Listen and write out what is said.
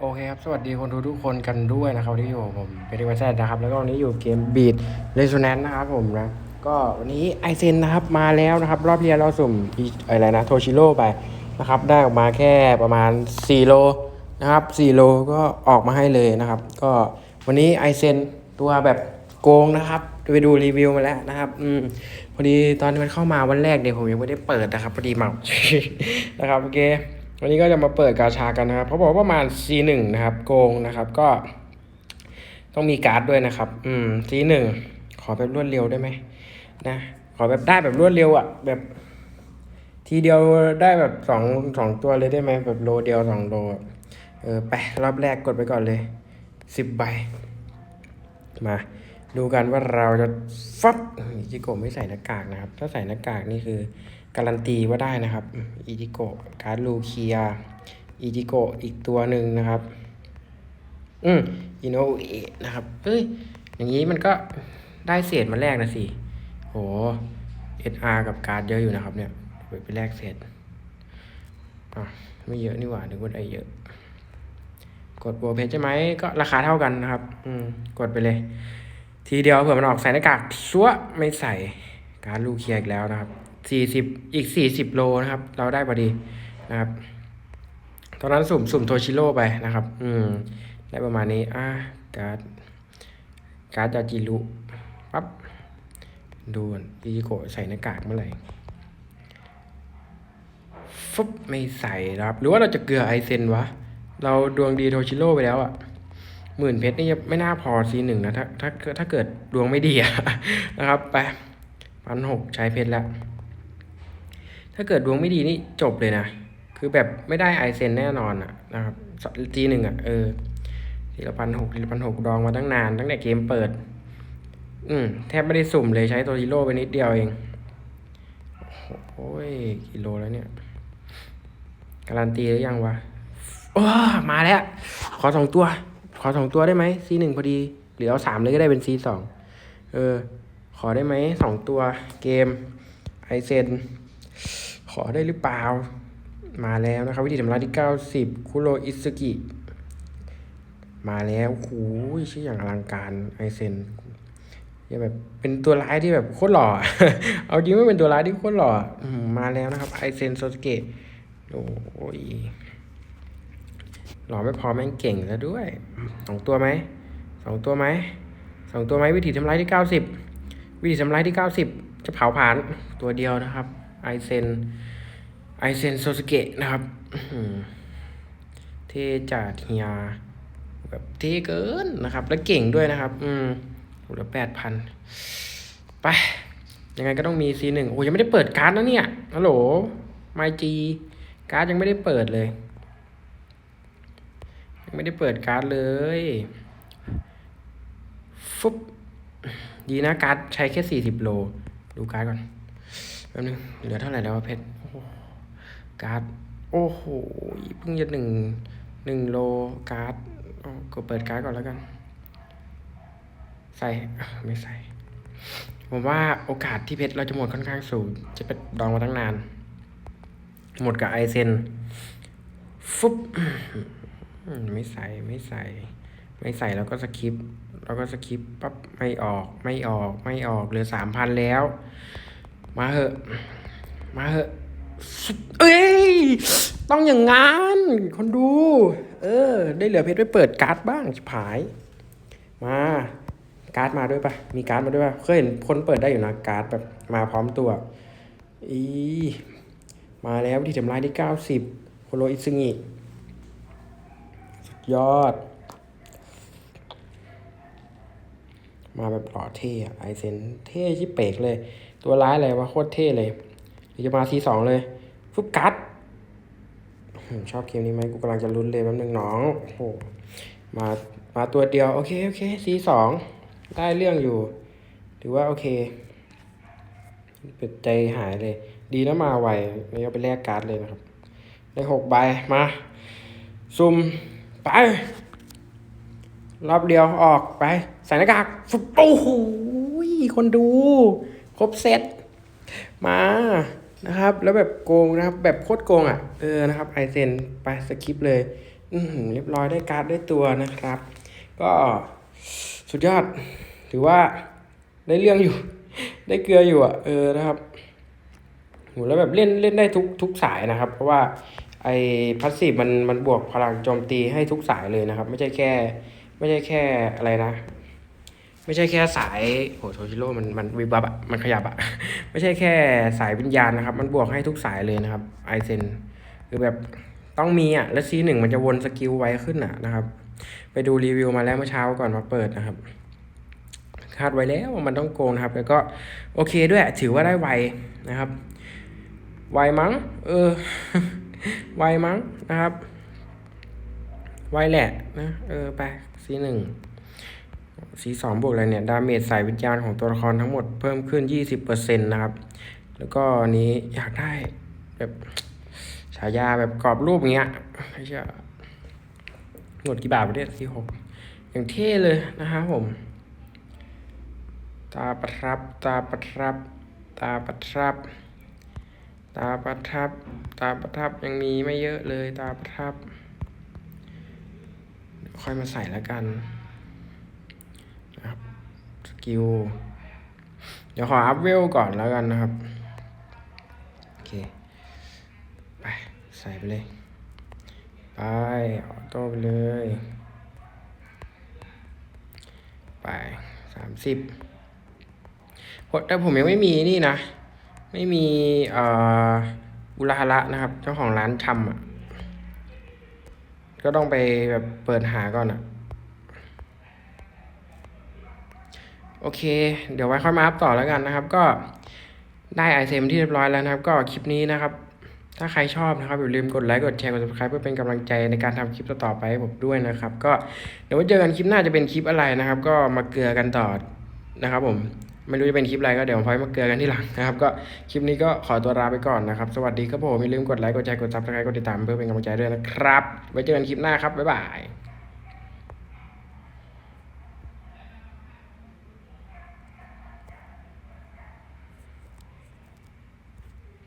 โอเคครับ สวัสดีคนดูทุกคนกันด้วยนะครับที่อยู่ผมเป็นดิวัชนะครับ แล้วก็วันนี้อยู่เกมบีดเรโซแนนนะครับผมนะ ก็วันนี้ไอเซนนะครับมาแล้วนะครับ รอบที่แล้วเราสุ่มอะไรนะโทชิโร่ไปนะครับ ได้ออกมาแค่ประมาณ 4 โลนะครับ 4 โลก็ออกมาให้เลยนะครับ ก็วันนี้ไอเซนตัวแบบโกงนะครับไปดูรีวิวมาแล้วนะครับ อืมพอดีตอนที่มันเข้ามาวันแรกเดี๋ยวผมยังไม่ได้เปิดนะครับพอดีเมานะครับโอเค วันนี้ก็จะมาเปิดกาชากันนะครับเขาบอกว่าประมาณ C1 นะครับโกงนะครับก็ ต้องมีการ์ดด้วยนะครับ อืม C1 ขอแบบรวดเร็วได้ไหมนะขอแบบได้แบบรวดเร็วอะ่ะแบบ ทีเดียวได้แบบสองสองตัวเลยได้ไหมแบบโลเดียวสองโลเออไปรอบแรกกดไปก่อนเลยสิบใบมา ดูกันว่าเราจะฟับอิจิโกะไม่ใส่หน้ากากนะครับ ถ้าใส่หน้ากากนี่คือ การันตีว่าได้นะครับอิจิโกะการ์ดลูเคียอิจิโกะอีกตัวหนึ่งนะครับ อืมอิโนเอะนะครับเฮ้ยอย่างนี้มันก็ได้เศษมาแรกนะสิโห SR กับการ์ดเยอะอยู่นะครับ เนี่ยไปแลกเศษอะไม่เยอะนี่หว่านึกว่าได้เยอะกดโบเพชใช่ไหมก็ราคาเท่ากันนะครับ อืม กดไปเลย ทีเดียวเผื่อมันออกใส่หน้ากากซัวไม่ใส่การลูเคียอีกแล้วนะครับสี่สิบอีกสี่สิบโลนะครับ เราได้พอดีนะครับ ตอนนั้นสุ่มสุ่มโทชิโร่ไปนะครับ อืมได้ประมาณนี้อะการ์ดการ์ดยาจิรุปั๊บดูก่อนอีจิโกะใส่หน้ากากเมื่อไหร่ฟึบไม่ใส่นะครับ หรือว่าเราจะเกลือไอเซนวะ เราดวงดีโทชิโร่ไปแล้วอะ หมื่นเพชรนี่ไม่น่าพอซีหนึ่งนะถ้าถ้าถ้าเกิดดวงไม่ดีะนะครับไปพันหกใช้เพชรแล้ว ถ้าเกิดดวงไม่ดีนี่จบเลยนะ คือแบบไม่ได้ไอเซนแน่นอนอะนะครับทีหนึ่งอะเออทีละพันหกทีละพันหกดองมาตั้งนานตั้งแต่เกมเปิด อืมแทบไม่ได้สุ่มเลยใช้ตัวฮีโร่ไปนิดเดียวเองโอ้ยกิโลแล้วเนี่ยการันตีหรือยังวะโอ้มาแล้ว ขอสองตัว อสองตัวได้ไหมซีหนึ่งพอดี หรือเอาสามเลยก็ได้เป็นซีสองเออ ขอได้ไหมสองตัวเกมไอเซนขอได้หรือเปล่า มาแล้วนะครับ วิธีทำลายที่90คุโรอิสกิ มาแล้วโอ้ยชื่ออย่างอลังการไอเซนยังแบบเป็นตัวร้ายที่แบบโคตรหล่อ เอาจริงไม่เป็นตัวร้ายที่โคตรหล่อมมาแล้วนะครับไอเซนโซสเกะโอ้ย หล่อไม่พอแม่งเก่งแล้วด้วยสองตัวไหมสองตัวไหมสองตัวไหมวิธีทำลายที่90วิธีทำลายที่90จะเผาผ่านตัวเดียวนะครับไอเซนไอเซนโซสเกะนะครับอื้อหือเท่จัดเฮียแบบเท่เกินนะครับ แล้วเก่งด้วยนะครับ อืมหูละแปดพันไป ยังไงก็ต้องมี C หนึ่งโอ้ยังไม่ได้เปิดการ์ดนะเนี่ยฮัลโหลไมจีการ์ดยังไม่ได้เปิดเลย ไม่ได้เปิดการ์ดเลยฟุบดีนะการ์ดใช้แค่สี่สิบโล ดูการ์ดก่อนแป๊บนึงเหลือเท่าไหร่แล้วเพชรการ์ดโอ้โหเพิ่งจะหนึ่งหนึ่งโลการ์ดก็เปิดการ์ดก่อนแล้วกัน ใส่ไม่ใส่ ผมว่าโอกาสที่เพชรเราจะหมดค่อนข้างสูง จะเป็นดองมาตั้งนาน หมดกับไอเซนฟุบ ไม่ใส่ไม่ใส่ ไม่ใส่แล้วก็สคิปแล้วก็สคิปปั๊บไม่ออกไม่ออกไม่ออกเหลือสามพันแล้ว มาเหอะ มาเหอะ เอ้ย ต้องอย่างงั้นคนดู เออ ได้เหลือเพชรไปเปิดการ์ดบ้างชิบหาย มาการ์ดมาด้วยปะมีการ์ดมาด้วยปะเคยเห็นคนเปิดได้อยู่นะการ์ดแบบมาพร้อมตัว อี มาแล้วที่ทำลายที่เก้าสิบโคโรอิซึงิ ยอด มาแบบหล่อเท่ไอเซนเท่ชิเปกเลย ตัวร้ายอะไรวะโคตรเท่เลยเดี๋ยวจะมาทีสองเลยฟุบกัดชอบเกมนี้ไหมกูกำลังจะลุ้นเลยแป๊บนึงน้องโอ้โหมามาตัวเดียว โอเค โอเคซีสองได้เรื่องอยู่ ถือว่าโอเคเปิดใจหายเลย ดีนะมาไวไม่เอาไปแลกการ์ดเลยนะครับ ได้หกใบมา ซุ่ม ไป รอบเดียวออกไป ใส่หน้ากากฟุบโอ้โหคนดู ครบเซตมานะครับ แล้วแบบโกงนะครับ แบบโคตรโกงอะ เออนะครับไอเซนไปสคิปเลย อืเรียบร้อยได้การ์ดได้ตัวนะครับ ก็สุดยอด ถือว่าได้เรื่องอยู่ ได้เกลืออยู่อะ เออนะครับโหแล้วแบบเล่นเล่นได้ทุกทุกสายนะครับ เพราะว่า ไอ้พัสซีฟมันมันบวกพลังโจมตีให้ทุกสายเลยนะครับ ไม่ใช่แค่ ไม่ใช่แค่อะไรนะ ไม่ใช่แค่สายโหโทชิโร่มันมันวิบับอะมันขยับอะไม่ใช่แค่สายวิญญาณนะครับ มันบวกให้ทุกสายเลยนะครับไอเซนคือแบบต้องมีอะแล้วซีหนึ่งมันจะวนสกิลไวขึ้นอะนะครับ ไปดูรีวิวมาแล้วเมื่อเช้าก่อนมาเปิดนะครับคาดไว้แล้วว่ามันต้องโกงนะครับ แล้วก็โอเคด้วยถือว่าได้ไวนะครับ ไวมั้ง เออ ไวมั้งนะครับ ไวแหละนะเออไปซีหนึ่งสีสองบวกอะไรเนี่ย ดาเมจสายวิญญาณของตัวละครทั้งหมดเพิ่มขึ้น 20%นะครับ แล้วก็นี้อยากได้แบบฉายาแบบกรอบรูปเงี้ยไม่ใช่หมดกี่บาทวะเนี่ยสี่หกอย่างเท่เลยนะครับผม ตาประทับ ตาประทับ ตาประทับ ตาประทับ ตาประทับยังมีไม่เยอะเลยตาประทับ ค่อยมาใส่แล้วกันนะครับสกิลเดี๋ยวขออัพเวลก่อนแล้วกันนะครับ โอเค ไปใส่ไปเลย ไป ออโต้ไปเลย ไปสามสิบแต่ผมยังไม่มีนี่นะ ไม่มีเอ่ออุราฮาระนะครับ เจ้าของร้านชำอะ ก็ต้องไปแบบเปิดหาก่อนอะ โอเค เดี๋ยวไว้ค่อยมาอัพต่อแล้วกันนะครับ ก็ได้ไอเทมที่เรียบร้อยแล้วนะครับ ก็คลิปนี้นะครับ ถ้าใครชอบนะครับอย่าลืมกดไลค์กดแชร์กด subscribe เพื่อเป็นกำลังใจในการทำคลิปต่อๆไปให้ผมด้วยนะครับ ก็เดี๋ยวไว้เจอกันคลิปหน้าจะเป็นคลิปอะไรนะครับ ก็มาเกลือกันต่อนะครับผม ไม่รู้จะเป็นคลิปอะไรก็เดี๋ยวพอยมาเกลือกันที่หลังนะครับ ก็คลิปนี้ก็ขอตัวลาไปก่อนนะครับ สวัสดีครับผมอย่าลืมกดไลค์กดแชร์กดซับสไครต์กดติดตามเพื่อเป็นกำลังใจด้วยนะครับ ไว้เจอกันคลิปหน้าครับบ๊ายบาย